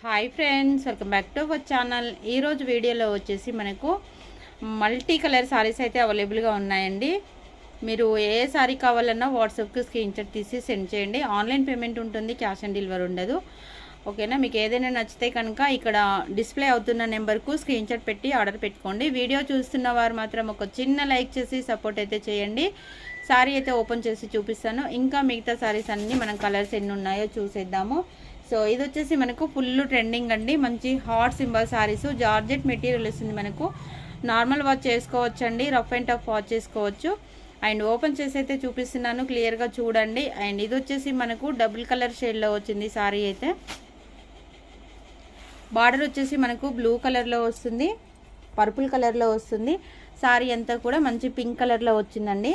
Hi friends welcome back to our channel ఈరోజు వీడియోలో వచ్చేసి మనకు మల్టీ కలర్ సారీస్ అయితే అవైలబుల్గా ఉన్నాయండి. మీరు ఏ సారీ కావాలన్నా వాట్సాప్కి స్క్రీన్ షాట్ తీసి సెండ్ చేయండి. ఆన్లైన్ పేమెంట్ ఉంటుంది క్యాష్ ఆన్ డెలివరీ ఉండదు. ఓకేనా మీకు ఏదైనా నచ్చితే కనుక ఇక్కడ డిస్ప్లే అవుతున్న నెంబర్కు స్క్రీన్ షాట్ పెట్టి ఆర్డర్ పెట్టుకోండి. వీడియో చూస్తున్న వారు మాత్రం ఒక చిన్న లైక్ చేసి సపోర్ట్ అయితే చేయండి. సారీ అయితే ఓపెన్ చేసి చూపిస్తాను. ఇంకా మిగతా సారీస్ అన్నీ మనం కలర్స్ ఎన్ని ఉన్నాయో చూసేద్దాము. సో ఇది వచ్చేసి మనకు ఫుల్ ట్రెండింగ్ అండి. మంచి hot symbol saris georgette material వస్తుంది మనకు. నార్మల్ వాచ్ చేసుకోవచ్చు అండి రఫ్ అండ్ టఫ్ వాచ్ చేసుకోవచ్చు. అండ్ ఓపెన్ చేసి అయితే చూపిస్తున్నాను క్లియర్గా చూడండి. అండ్ ఇది వచ్చేసి మనకు డబుల్ కలర్ షేడ్లో వచ్చింది సారీ అయితే. బార్డర్ వచ్చేసి మనకు బ్లూ కలర్లో వస్తుంది పర్పుల్ కలర్లో వస్తుంది. సారీ అంతా కూడా మంచి పింక్ కలర్లో వచ్చిందండి.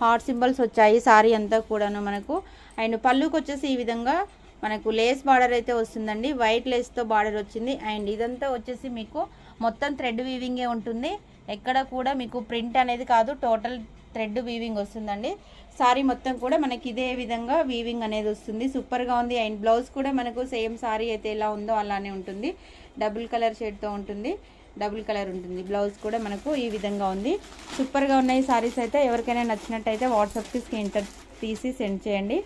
హార్ట్ సింబల్స్ వచ్చాయి సారీ అంతా కూడాను మనకు. అండ్ పళ్ళుకి వచ్చేసి ఈ విధంగా మనకు లేస్ బార్డర్ అయితే వస్తుందండి. వైట్ లేస్తో బార్డర్ వచ్చింది. అండ్ ఇదంతా వచ్చేసి మీకు మొత్తం థ్రెడ్ వీవింగే ఉంటుంది. ఎక్కడ కూడా మీకు ప్రింట్ అనేది కాదు టోటల్ థ్రెడ్ వీవింగ్ వస్తుందండి. సారీ మొత్తం కూడా మనకి ఇదే విధంగా వీవింగ్ అనేది వస్తుంది. సూపర్గా ఉంది. అండ్ బ్లౌజ్ కూడా మనకు సేమ్ సారీ అయితే ఎలా ఉందో అలానే ఉంటుంది. డబుల్ కలర్ షేడ్తో ఉంటుంది. డబుల్ కలర్ ఉంటుంది. బ్లౌజ్ కూడా మనకు ఈ విధంగా ఉంది. సూపర్గా ఉన్నాయి సారీస్ అయితే. ఎవరికైనా నచ్చినట్టయితే వాట్సాప్కి స్క్రీన్ షాట్ తీసి సెండ్ చేయండి.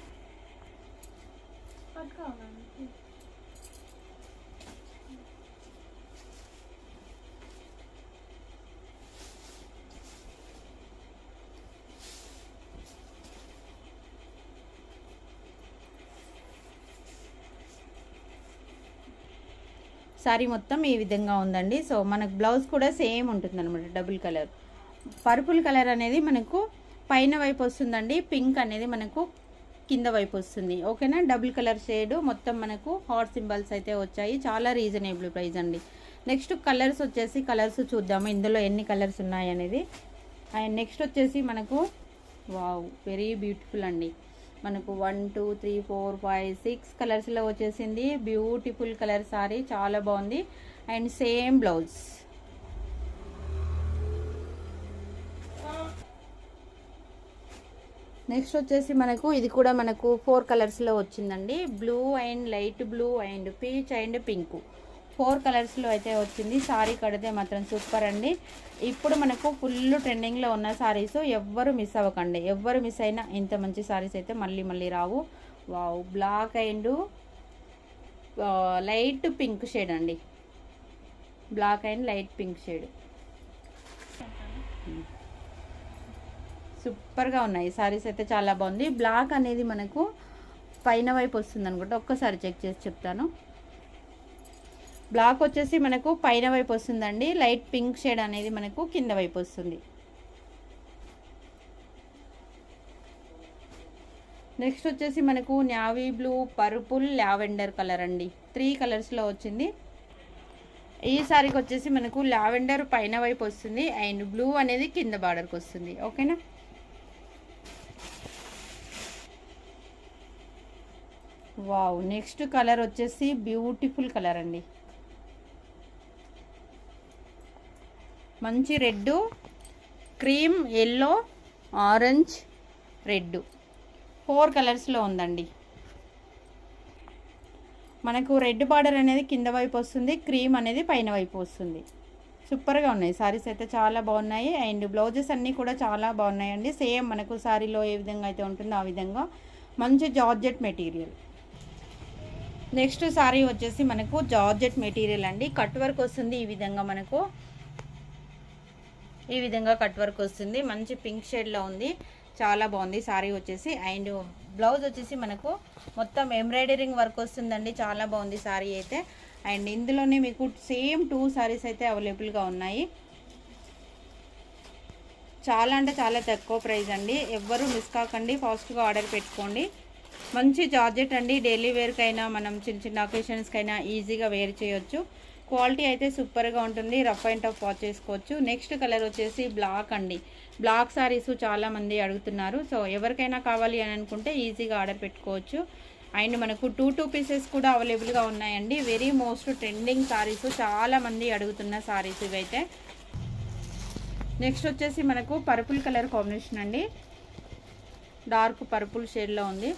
సారీ మొత్తం ఈ విధంగా ఉందండి. సో మనకు బ్లౌజ్ కూడా సేమ్ ఉంటుందన్నమాట డబుల్ కలర్. పర్పుల్ కలర్ అనేది మనకు పైన వైపు వస్తుందండి పింక్ అనేది మనకు కింద వైపు వస్తుంది. ఓకేనా? Double colour shade. మొత్తం మనకు హాట్ సింబల్స్ అయితే వచ్చాయి. చాలా రీజనబుల్ ప్రైస్ అండి. నెక్స్ట్ కలర్స్ వచ్చేసి కలర్స్ చూద్దాము. ఇందులో ఎన్ని కలర్స్ ఉన్నాయి అనేది. అండ్ నెక్స్ట్ వచ్చేసి మనకు వావ్ వెరీ బ్యూటిఫుల్ అండి. మనకు one two three four five six కలర్స్లో వచ్చేసింది. Beautiful colour sari. చాలా బాగుంది. And same blouse. నెక్స్ట్ వచ్చేసి మనకు ఇది కూడా మనకు ఫోర్ కలర్స్లో వచ్చిందండి. Blue and light blue and peach and pink four కలర్స్లో అయితే వచ్చింది. సారీ కడితే మాత్రం సూపర్ అండి. ఇప్పుడు మనకు ఫుల్ ట్రెండింగ్లో ఉన్న సారీస్ ఎవ్వరు మిస్ అవ్వకండి. ఎవ్వరు మిస్ అయినా ఇంత మంచి సారీస్ అయితే మళ్ళీ మళ్ళీ రావు. Wow black and light pink shade అండి. Black and light pink shade సూపర్గా ఉన్నాయి. సారీస్ అయితే చాలా బాగుంది. బ్లాక్ అనేది మనకు పైన వైపు వస్తుంది అనుకుంటా ఒక్కసారి చెక్ చేసి చెప్తాను. బ్లాక్ వచ్చేసి మనకు పైన వైపు వస్తుందండి. లైట్ పింక్ షేడ్ అనేది మనకు కింద వైపు వస్తుంది. నెక్స్ట్ వచ్చేసి మనకు navy blue purple lavender colour అండి. త్రీ కలర్స్లో వచ్చింది. ఈ సారీకి వచ్చేసి మనకు లావెండర్ పైన వైపు వస్తుంది. అండ్ బ్లూ అనేది కింద బార్డర్కి వస్తుంది. ఓకేనా? వావ్ నెక్స్ట్ కలర్ వచ్చేసి బ్యూటిఫుల్ కలర్ అండి. మంచి red cream yellow orange red. Four కలర్స్లో ఉందండి. మనకు రెడ్ బార్డర్ అనేది కింద వైపు వస్తుంది క్రీమ్ అనేది పైన వైపు వస్తుంది. సూపర్గా ఉన్నాయి. సారీస్ అయితే చాలా బాగున్నాయి. అండ్ బ్లౌజెస్ అన్నీ కూడా చాలా బాగున్నాయండి. సేమ్ మనకు సారీలో ఏ విధంగా అయితే ఉంటుందో ఆ విధంగా. మంచి జార్జెట్ మెటీరియల్. నెక్స్ట్ సారీ వచ్చేసి మనకు జార్జెట్ మెటీరియల్ అండి. కట్ వర్క్ వస్తుంది ఈ విధంగా మనకు. ఈ విధంగా కట్ వర్క్ వస్తుంది. మంచి పింక్ షేడ్లో ఉంది. చాలా బాగుంది సారీ వచ్చేసి. అండ్ బ్లౌజ్ వచ్చేసి మనకు మొత్తం ఎంబ్రాయిడరింగ్ వర్క్ వస్తుందండి. చాలా బాగుంది సారీ అయితే. అండ్ ఇందులోనే మీకు సేమ్ టూ సారీస్ అయితే అవైలబుల్గా ఉన్నాయి. చాలా అంటే చాలా తక్కువ ప్రైస్ అండి. ఎవ్వరూ మిస్ కాకండి. ఫాస్ట్గా ఆర్డర్ పెట్టుకోండి. మంచి జార్జెట్ అండి. డైలీ వేర్కైనా మనం చిన్న చిన్న అకేషన్స్కైనా ఈజీగా వేర్ చేయొచ్చు. క్వాలిటీ అయితే సూపర్గా ఉంటుంది. రఫ్ అండ్ టఫ్ వాచ్ చేసుకోవచ్చు. నెక్స్ట్ కలర్ వచ్చేసి బ్లాక్ అండి. బ్లాక్ సారీస్ చాలామంది అడుగుతున్నారు. సో ఎవరికైనా కావాలి అని అనుకుంటే ఈజీగా ఆర్డర్ పెట్టుకోవచ్చు. అండ్ మనకు టూ టూ పీసెస్ కూడా అవైలబుల్గా ఉన్నాయండి. వెరీ మోస్ట్ ట్రెండింగ్ సారీస్ చాలామంది అడుగుతున్న సారీస్ ఇవైతే. నెక్స్ట్ వచ్చేసి మనకు పర్పుల్ కలర్ కాంబినేషన్ అండి. డార్క్ పర్పుల్ షేడ్లో ఉంది.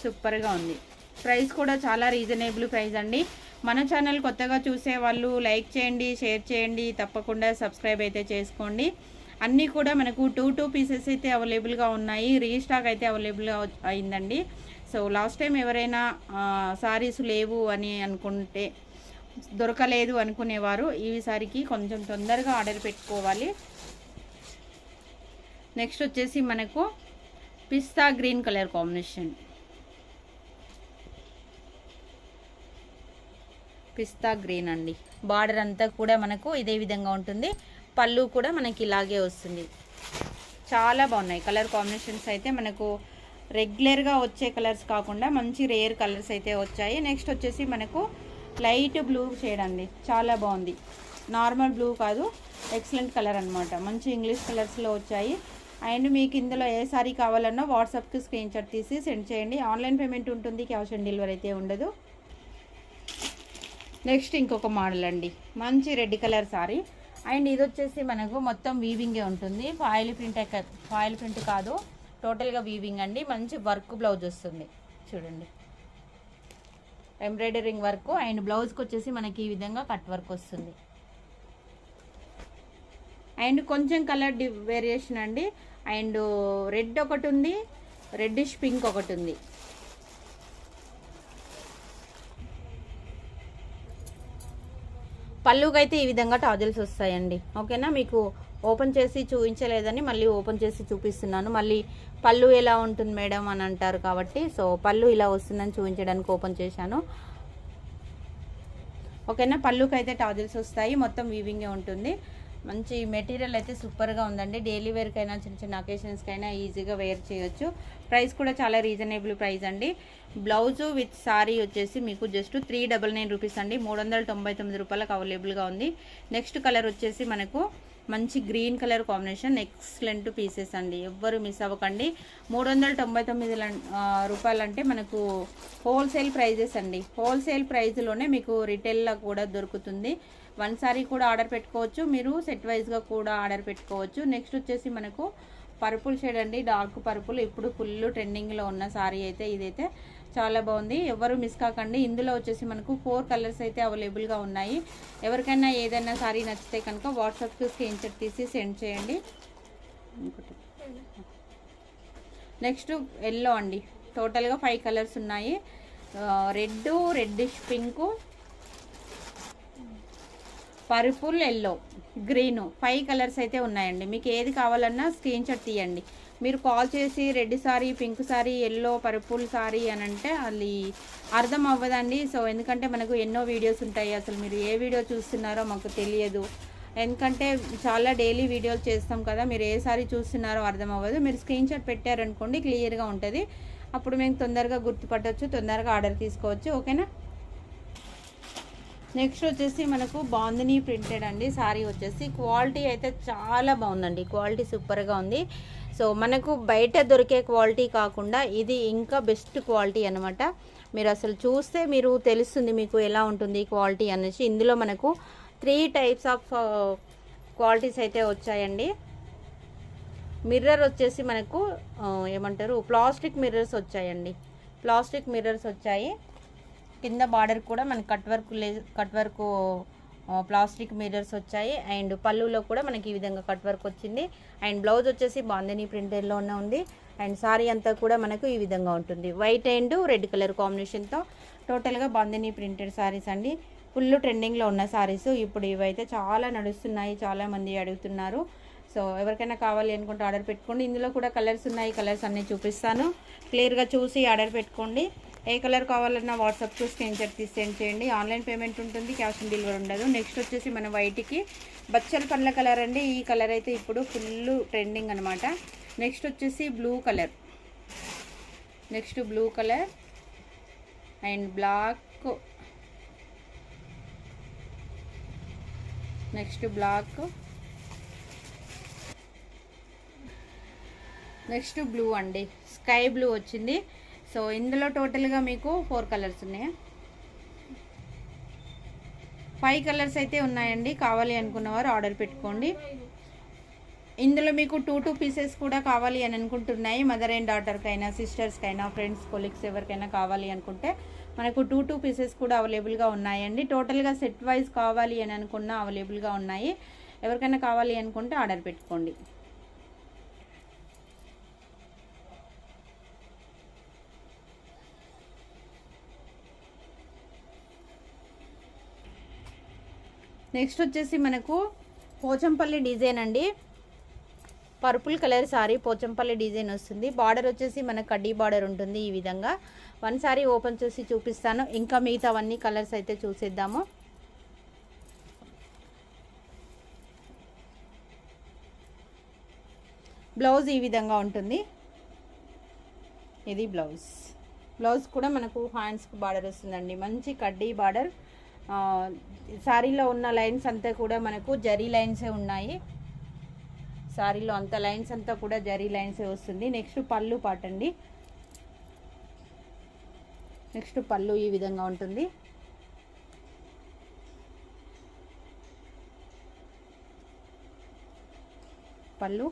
సూపర్గా ఉంది. ప్రైస్ కూడా చాలా రీజనబుల్ ప్రైస్ అండి. మన ఛానల్ కొత్తగా చూసే వాళ్ళు లైక్ చేయండి షేర్ చేయండి తప్పకుండా సబ్స్క్రైబ్ అయితే చేసుకోండి. అన్నీ కూడా మనకు టూ టూ పీసెస్ అయితే అవైలబుల్గా ఉన్నాయి. రీస్టాక్ అయితే అవైలబుల్గా అయిందండి. సో లాస్ట్ టైం ఎవరైనా సారీస్ లేవు అని అనుకుంటే దొరకలేదు అనుకునేవారు ఈసారికి కొంచెం తొందరగా ఆర్డర్ పెట్టుకోవాలి. నెక్స్ట్ వచ్చేసి మనకు పిస్తా గ్రీన్ కలర్ కాంబినేషన్. పిస్తా గ్రీన్ అండి. బార్డర్ అంతా కూడా మనకు ఇదే విధంగా ఉంటుంది. పళ్ళు కూడా మనకి ఇలాగే వస్తుంది. చాలా బాగున్నాయి. కలర్ కాంబినేషన్స్ అయితే మనకు రెగ్యులర్గా వచ్చే కలర్స్ కాకుండా మంచి రేర్ కలర్స్ అయితే వచ్చాయి. నెక్స్ట్ వచ్చేసి మనకు లైట్ బ్లూ షేడ్ అండి చాలా బాగుంది. నార్మల్ బ్లూ కాదు. ఎక్సలెంట్ కలర్ అనమాట మంచి ఇంగ్లీష్ కలర్స్లో వచ్చాయి. అండ్ మీకు ఇందులో ఏ సారీ కావాలన్నా వాట్సాప్కి స్క్రీన్ షాట్ తీసి సెండ్ చేయండి. ఆన్లైన్ పేమెంట్ ఉంటుంది. క్యాష్ ఆన్ డెలివరీ అయితే ఉండదు. నెక్స్ట్ ఇంకొక మోడల్ అండి. మంచి రెడ్ కలర్ సారీ. అండ్ ఇది వచ్చేసి మనకు మొత్తం వీవింగే ఉంటుంది. ఫాయిల్ ప్రింట్ ఫాయిల్ ప్రింట్ కాదు. టోటల్గా వీవింగ్ అండి. మంచి వర్క్ బ్లౌజ్ వస్తుంది. చూడండి. ఎంబ్రాయిడరింగ్ వర్క్ అండ్ బ్లౌజ్కి వచ్చేసి మనకి ఈ విధంగా కట్ వర్క్ వస్తుంది. అండ్ కొంచెం కలర్ డి వేరియేషన్ అండి. అండ్ రెడ్ ఒకటి ఉంది రెడ్డిష్ పింక్ ఒకటి ఉంది. పళ్ళుకైతే ఈ విధంగా టాజిల్స్ వస్తాయండి. ఓకేనా? మీకు ఓపెన్ చేసి చూపించలేదని మళ్ళీ ఓపెన్ చేసి చూపిస్తున్నాను. మళ్ళీ పళ్ళు ఎలా ఉంటుంది మేడం అని అంటారు కాబట్టి సో పళ్ళు ఇలా వస్తుందని చూపించడానికి ఓపెన్ చేశాను. ఓకేనా? పళ్ళుకైతే టాజిల్స్ వస్తాయి. మొత్తం వీవింగే ఉంటుంది. మంచి మెటీరియల్ అయితే సూపర్గా ఉందండి. డైలీ వేర్కైనా చిన్న చిన్న అకేషన్స్కైనా ఈజీగా వేర్ చేయొచ్చు. ప్రైస్ కూడా చాలా రీజనబుల్ ప్రైస్ అండి. బ్లౌజు విత్ సారీ వచ్చేసి మీకు just three double nine rupees అండి. మూడు వందల తొంభై తొమ్మిది రూపాయలకు అవైలబుల్గా ఉంది. నెక్స్ట్ కలర్ వచ్చేసి మనకు మంచి green colour combination excellent pieces అండి. ఎవ్వరు మిస్ అవ్వకండి. మూడు వందల తొంభై తొమ్మిది రూపాయలు అంటే మనకు హోల్సేల్ ప్రైజెస్ అండి. హోల్సేల్ ప్రైస్లోనే మీకు రిటైల్లో కూడా దొరుకుతుంది. వన్ సారీ కూడా ఆర్డర్ పెట్టుకోవచ్చు. మీరు సెట్ వైజ్గా కూడా ఆర్డర్ పెట్టుకోవచ్చు. నెక్స్ట్ వచ్చేసి మనకు పర్పుల్ షేడ్ అండి. Dark purple. ఇప్పుడు ఫుల్ ట్రెండింగ్లో ఉన్న సారీ అయితే ఇదైతే చాలా బాగుంది. ఎవరు మిస్ కాకండి. ఇందులో వచ్చేసి మనకు ఫోర్ కలర్స్ అయితే అవైలబుల్గా ఉన్నాయి. ఎవరికైనా ఏదైనా సారీ నచ్చితే కనుక వాట్సాప్కి స్క్రీన్ షాట్ తీసి సెండ్ చేయండి. నెక్స్ట్ ఎల్లో అండి. టోటల్గా ఫైవ్ కలర్స్ ఉన్నాయి. Red reddish pink purple yellow green five colours అయితే ఉన్నాయండి. మీకు ఏది కావాలన్నా స్క్రీన్ షాట్ తీయండి. మీరు కాల్ చేసి red sari pink sari yellow purple sari అని అంటే అది అర్థం అవ్వదండి. సో ఎందుకంటే మనకు ఎన్నో వీడియోస్ ఉంటాయి. అసలు మీరు ఏ వీడియో చూస్తున్నారో మాకు తెలియదు. ఎందుకంటే చాలా డైలీ వీడియోలు చేస్తాం కదా. మీరు ఏ సారీ చూస్తున్నారో అర్థం అవ్వదు. మీరు స్క్రీన్ షాట్ పెట్టారనుకోండి క్లియర్గా ఉంటుంది. అప్పుడు మేము తొందరగా గుర్తుపట్టవచ్చు తొందరగా ఆర్డర్ తీసుకోవచ్చు. ఓకేనా నెక్స్ట్ వచ్చేసి మనకు బాందిని ప్రింటెడ్ అండి. సారీ వచ్చేసి క్వాలిటీ అయితే చాలా బాగుందండి. క్వాలిటీ సూపర్గా ఉంది. సో మనకు బయట దొరికే క్వాలిటీ కాకుండా ఇది ఇంకా బెస్ట్ క్వాలిటీ అనమాట మీరు అసలు చూస్తే మీరు తెలుస్తుంది మీకు ఎలా ఉంటుంది క్వాలిటీ అనేసి. ఇందులో మనకు త్రీ టైప్స్ ఆఫ్ క్వాలిటీస్ అయితే వచ్చాయండి. మిర్రర్ వచ్చేసి మనకు uh, ఏమంటారు? ప్లాస్టిక్ మిర్రర్స్ వచ్చాయండి. ప్లాస్టిక్ మిర్రర్స్ వచ్చాయి. కింద బార్డర్ కూడా మనకి కట్ వర్క్ లే కట్ వర్క్ ప్లాస్టిక్ మిర్రర్స్ వచ్చాయి. అండ్ పళ్ళులో కూడా మనకి ఈ విధంగా కట్ వర్క్ వచ్చింది. అండ్ బ్లౌజ్ వచ్చేసి బాందిని ప్రింటెడ్లోనే ఉంది. అండ్ సారీ అంతా కూడా మనకు ఈ విధంగా ఉంటుంది. వైట్ అండ్ రెడ్ కలర్ కాంబినేషన్తో టోటల్గా బాందిని ప్రింటెడ్ సారీస్ అండి. ఫుల్ ట్రెండింగ్లో ఉన్న సారీస్ ఇప్పుడు ఇవైతే చాలా నడుస్తున్నాయి. చాలామంది అడుగుతున్నారు. సో ఎవరికైనా కావాలి అనుకుంటే ఆర్డర్ పెట్టుకోండి. ఇందులో కూడా కలర్స్ ఉన్నాయి. కలర్స్ అన్నీ చూపిస్తాను. క్లియర్గా చూసి ఆర్డర్ పెట్టుకోండి. ఏ కలర్ కావాలన్నా వాట్సాప్కి స్క్రీన్ షాట్ తీసి సెండ్ చేయండి. ఆన్లైన్ పేమెంట్ ఉంటుంది క్యాష్ ఆన్ డెలివరీ ఉండదు. నెక్స్ట్ వచ్చేసి మన వైట్కి బచ్చల పండ్ల కలర్ అండి. ఈ కలర్ అయితే ఇప్పుడు ఫుల్ ట్రెండింగ్ అనమాట నెక్స్ట్ వచ్చేసి blue colour. Next blue colour and black. Next black. Next blue అండి. స్కై బ్లూ వచ్చింది. సో ఇందులో టోటల్గా మీకు ఫోర్ కలర్స్ ఉన్నాయి? ఫైవ్ కలర్స్ అయితే ఉన్నాయండి. కావాలి అనుకున్నవారు ఆర్డర్ పెట్టుకోండి. ఇందులో మీకు టూ టూ పీసెస్ కూడా కావాలి అని అనుకుంటున్నాయి. మదర్ అండ్ డాటర్కైనా సిస్టర్స్కైనా ఫ్రెండ్స్ కొలీగ్స్ ఎవరికైనా కావాలి అనుకుంటే మనకు టూ టూ పీసెస్ కూడా అవైలబుల్గా ఉన్నాయండి. టోటల్గా సెట్ వైజ్ కావాలి అని అనుకున్న అవైలబుల్గా ఉన్నాయి. ఎవరికైనా కావాలి అనుకుంటే ఆర్డర్ పెట్టుకోండి. నెక్స్ట్ వచ్చేసి మనకు పోచంపల్లి డిజైన్ అండి. Purple colour sari Pochampally design వస్తుంది. బార్డర్ వచ్చేసి మనకు కడ్డీ బార్డర్ ఉంటుంది ఈ విధంగా. వన్ సారీ ఓపెన్ చేసి చూపిస్తాను. ఇంకా మిగతావన్నీ కలర్స్ అయితే చూసేద్దాము. బ్లౌజ్ ఈ విధంగా ఉంటుంది. ఇది బ్లౌజ్. బ్లౌజ్ కూడా మనకు హ్యాండ్స్కి బార్డర్ వస్తుందండి. మంచి కడ్డీ బార్డర్. శారీలో ఉన్న లైన్స్ అంతా కూడా మనకు జరీ లైన్సే ఉన్నాయి. శారీలో అంత లైన్స్ అంతా కూడా జరీ లైన్సే వస్తుంది. నెక్స్ట్ పళ్ళు పాట అండి నెక్స్ట్ పళ్ళు ఈ విధంగా ఉంటుంది. పళ్ళు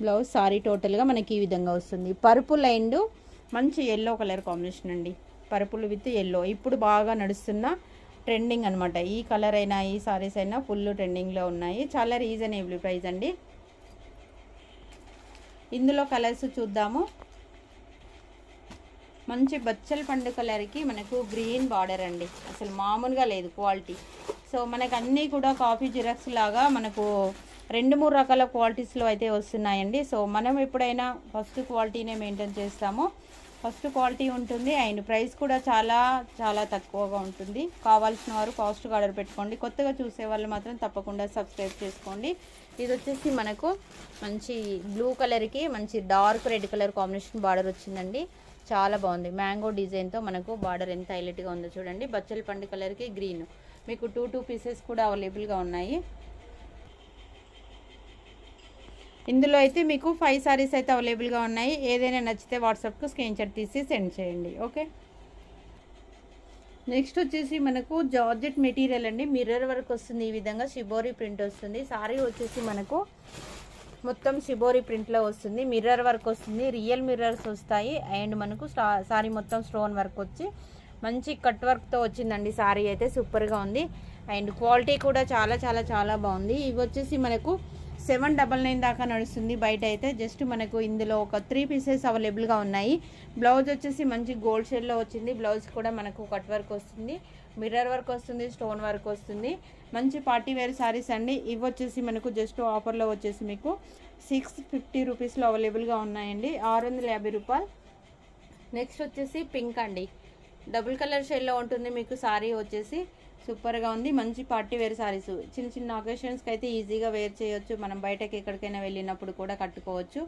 బ్లౌజ్ సారీ టోటల్గా మనకి ఈ విధంగా వస్తుంది. పర్పుల్ అండ్ మంచి ఎల్లో కలర్ కాంబినేషన్ అండి. పర్పుల్ విత్ ఎల్లో ఇప్పుడు బాగా నడుస్తున్న ట్రెండింగ్ అనమాట ఈ కలర్ అయినా ఈ సారీస్ అయినా ఫుల్ ట్రెండింగ్లో ఉన్నాయి. చాలా రీజనబుల్ ప్రైస్ అండి. ఇందులో కలర్స్ చూద్దాము. మంచి బచ్చల పండు కలర్కి మనకు గ్రీన్ బార్డర్ అండి. అసలు మామూలుగా లేదు క్వాలిటీ సో మనకు అన్నీ కూడా కాఫీ జిరాక్స్ లాగా మనకు రెండు మూడు రకాల క్వాలిటీస్లో అయితే వస్తున్నాయండి. సో మనం ఎప్పుడైనా ఫస్ట్ క్వాలిటీనే మెయింటైన్ చేస్తాము. ఫస్ట్ క్వాలిటీ ఉంటుంది. అండ్ ప్రైస్ కూడా చాలా చాలా తక్కువగా ఉంటుంది. కావాల్సిన వారు ఫాస్ట్గా ఆర్డర్ పెట్టుకోండి. కొత్తగా చూసే వాళ్ళు మాత్రం తప్పకుండా సబ్స్క్రైబ్ చేసుకోండి. ఇది వచ్చేసి మనకు మంచి బ్లూ కలర్కి మంచి dark red colour combination border వచ్చిందండి. చాలా బాగుంది. మ్యాంగో డిజైన్తో మనకు బార్డర్ ఎంత హైలైట్గా ఉందో చూడండి. బచ్చల పండు కలర్కి గ్రీన్. మీకు టూ టూ పీసెస్ కూడా అవైలబుల్గా ఉన్నాయి. ఇందులో అయితే మీకు ఫైవ్ సారీస్ అయితే అవైలబుల్గా ఉన్నాయి. ఏదైనా నచ్చితే వాట్సాప్కు స్క్రీన్ షాట్ తీసి సెండ్ చేయండి. ఓకే? నెక్స్ట్ వచ్చేసి మనకు జార్జెట్ మెటీరియల్ అండి. మిర్రర్ వర్క్ వస్తుంది ఈ విధంగా. షిబోరి ప్రింట్ వస్తుంది. సారీ వచ్చేసి మనకు మొత్తం షిబోరి ప్రింట్లో వస్తుంది. మిర్రర్ వర్క్ వస్తుంది. రియల్ మిర్రర్స్ వస్తాయి. అండ్ మనకు సారీ మొత్తం స్టోన్ వర్క్ వచ్చి మంచి కట్ వర్క్తో వచ్చిందండి. సారీ అయితే సూపర్గా ఉంది. అండ్ క్వాలిటీ కూడా చాలా చాలా చాలా బాగుంది. ఇవి వచ్చేసి మనకు సెవెన్ డబల్ నైన్ దాకా నడుస్తుంది. బయట అయితే జస్ట్ మనకు ఇందులో ఒక త్రీ పీసెస్ అవైలబుల్గా ఉన్నాయి. బ్లౌజ్ వచ్చేసి మంచి గోల్డ్ షేడ్లో వచ్చింది. బ్లౌజ్ కూడా మనకు కట్ వర్క్ వస్తుంది. మిర్రర్ వర్క్ వస్తుంది స్టోన్ వర్క్ వస్తుంది. మంచి పార్టీ వేర్ శారీస్ అండి. ఇవి వచ్చేసి మనకు జస్ట్ ఆఫర్లో వచ్చేసి మీకు సిక్స్ ఫిఫ్టీ రూపీస్లో అవైలబుల్గా ఉన్నాయండి. ఆరు వందల యాభై రూపాయలు. నెక్స్ట్ వచ్చేసి పింక్ అండి. డబుల్ కలర్ షేడ్లో ఉంటుంది మీకు శారీ వచ్చేసి. సూపర్గా ఉంది. మంచి పార్టీ వేర్ సారీస్. చిన్న చిన్న ఒకేషన్స్కి అయితే ఈజీగా వేర్ చేయొచ్చు. మనం బయటకి ఎక్కడికైనా వెళ్ళినప్పుడు కూడా కట్టుకోవచ్చు.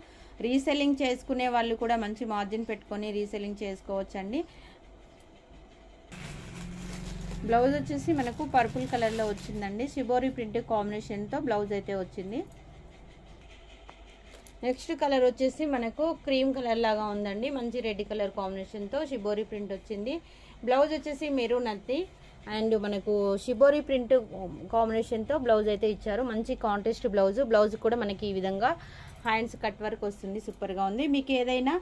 రీసెల్లింగ్ చేసుకునే వాళ్ళు కూడా మంచి మార్జిన్ పెట్టుకొని రీసెల్లింగ్ చేసుకోవచ్చు అండి బ్లౌజ్ వచ్చేసి మనకు పర్పుల్ కలర్లో వచ్చిందండి. షిబోరి ప్రింట్ కాంబినేషన్తో బ్లౌజ్ అయితే వచ్చింది. నెక్స్ట్ కలర్ వచ్చేసి మనకు క్రీమ్ కలర్ లాగా ఉందండి. మంచి రెడ్ కలర్ కాంబినేషన్తో షిబోరి ప్రింట్ వచ్చింది. బ్లౌజ్ వచ్చేసి మెరూన్ అత్తి అండ్ మనకు షిబోరి ప్రింట్ కాంబినేషన్తో బ్లౌజ్ అయితే ఇచ్చారు. మంచి కాంటెస్ట్ బ్లౌజ్ బ్లౌజ్ కూడా మనకి ఈ విధంగా హ్యాండ్స్ కట్ వర్క్ వస్తుంది. సూపర్గా ఉంది. మీకు ఏదైనా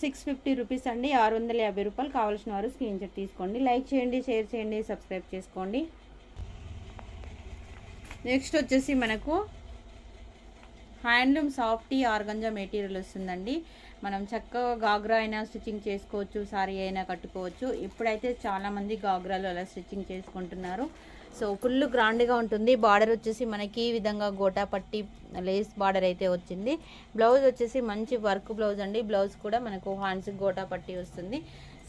సిక్స్ ఫిఫ్టీ రూపీస్ అండి. ఆరు వందల యాభై రూపాయలు కావాల్సిన వారు స్క్రీన్ షాట్ తీసుకోండి. లైక్ చేయండి షేర్ చేయండి సబ్స్క్రైబ్ చేసుకోండి. నెక్స్ట్ వచ్చేసి మనకు హ్యాండ్లూమ్ సాఫ్టీ ఆర్గంజా మెటీరియల్ వస్తుందండి. మనం చక్కగా గాగ్రా అయినా స్టిచ్చింగ్ చేసుకోవచ్చు సారీ అయినా కట్టుకోవచ్చు. ఇప్పుడైతే చాలామంది గాగ్రాలు అలా స్టిచ్చింగ్ చేసుకుంటున్నారు. సో ఫుల్ గ్రాండ్గా ఉంటుంది. బార్డర్ వచ్చేసి మనకి ఈ విధంగా గోటా పట్టి లేస్ బార్డర్ అయితే వచ్చింది. బ్లౌజ్ వచ్చేసి మంచి వర్క్ బ్లౌజ్ అండి. బ్లౌజ్ కూడా మనకు హ్యాండ్స్ గోటా పట్టి వస్తుంది.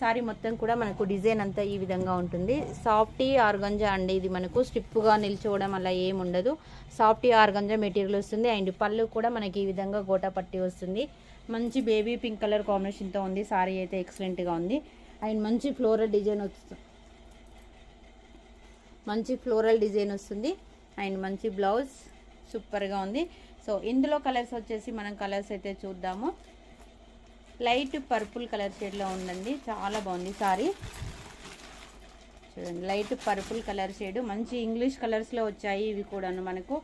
సారీ మొత్తం కూడా మనకు డిజైన్ అంతా ఈ విధంగా ఉంటుంది. సాఫ్టీ ఆర్గంజా అండి ఇది మనకు. స్టిప్గా నిల్చోవడం అలా ఏమి ఉండదు. సాఫ్టీ ఆర్గంజా మెటీరియల్ వస్తుంది. అండ్ పళ్ళు కూడా మనకి ఈ విధంగా గోటా పట్టి వస్తుంది. మంచి బేబీ పింక్ కలర్ కాంబినేషన్తో ఉంది. సారీ అయితే ఎక్సలెంట్గా ఉంది. అండ్ మంచి ఫ్లోరల్ డిజైన్ వస్తుంది. మంచి ఫ్లోరల్ డిజైన్ వస్తుంది. అండ్ మంచి బ్లౌజ్ సూపర్గా ఉంది. సో ఇందులో కలర్స్ వచ్చేసి మనం కలర్స్ అయితే చూద్దాము. లైట్ పర్పుల్ కలర్ షేడ్లో ఉందండి. చాలా బాగుంది సారీ చూడండి లైట్ పర్పుల్ కలర్ షేడ్ మంచి ఇంగ్లీష్ కలర్స్లో వచ్చాయి ఇవి కూడాను మనకు.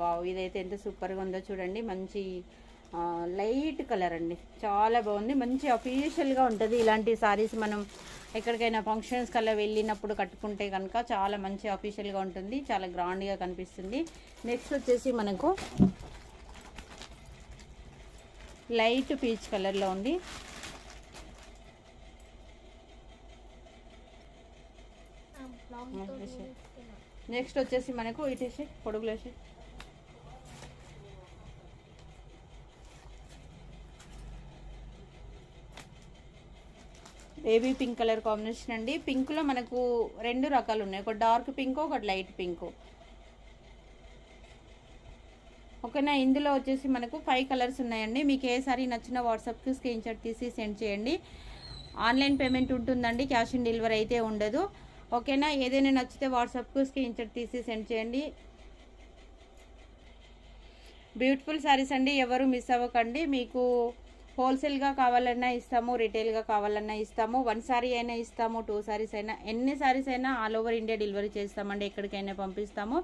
వావ్ ఇదైతే ఎంత సూపర్గా ఉందో చూడండి. మంచి లైట్ కలర్ అండి. చాలా బాగుంది. మంచి అఫీషియల్గా ఉంటుంది ఇలాంటి సారీస్ మనం ఎక్కడికైనా ఫంక్షన్స్ కల్లా వెళ్ళినప్పుడు కట్టుకుంటే కనుక చాలా మంచి అఫీషియల్గా ఉంటుంది. చాలా గ్రాండ్గా కనిపిస్తుంది. నెక్స్ట్ వచ్చేసి మనకు లైట్ పీచ్ కలర్లో ఉంది. నెక్స్ట్ వచ్చేసి మనకు ఇటేసి పొడుగులేసి బేబీ పింక్ కలర్ కాంబినేషన్ అండి. పింక్లో మనకు రెండు రకాలు ఉన్నాయి. ఒక డార్క్ పింక్ ఒకటి లైట్ పింక్ ఓకేనా? ఇందులో వచ్చేసి మనకు ఫైవ్ కలర్స్ ఉన్నాయండి. మీకు ఏ సారీ నచ్చిన వాట్సాప్కి స్క్రీన్ షాట్ తీసి సెండ్ చేయండి. ఆన్లైన్ పేమెంట్ ఉంటుందండి. క్యాష్ ఆన్ డెలివరీ అయితే ఉండదు. ఓకేనా? ఏదైనా నచ్చితే వాట్సాప్కు స్క్రీన్ షాట్ తీసి సెండ్ చేయండి. బ్యూటిఫుల్ శారీస్ అండి. ఎవరు మిస్ అవ్వకండి. మీకు హోల్సేల్గా కావాలన్నా ఇస్తాము రిటైల్గా కావాలన్నా ఇస్తాము వన్ సారీ అయినా ఇస్తాము టూ సారీస్ అయినా ఎన్ని సారీస్ అయినా ఆల్ ఓవర్ ఇండియా డెలివరీ చేస్తామండి ఎక్కడికైనా పంపిస్తాము.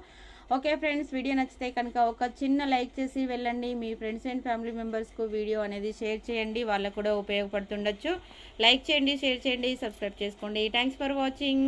ఓకే ఫ్రెండ్స్ వీడియో నచ్చితే కనుక ఒక చిన్న లైక్ చేసి వెళ్ళండి. మీ ఫ్రెండ్స్ అండ్ ఫ్యామిలీ మెంబర్స్కు వీడియో అనేది షేర్ చేయండి. వాళ్ళకు కూడా ఉపయోగపడుతుండొచ్చు. లైక్ చేయండి షేర్ చేయండి సబ్స్క్రైబ్ చేసుకోండి. Thanks for watching.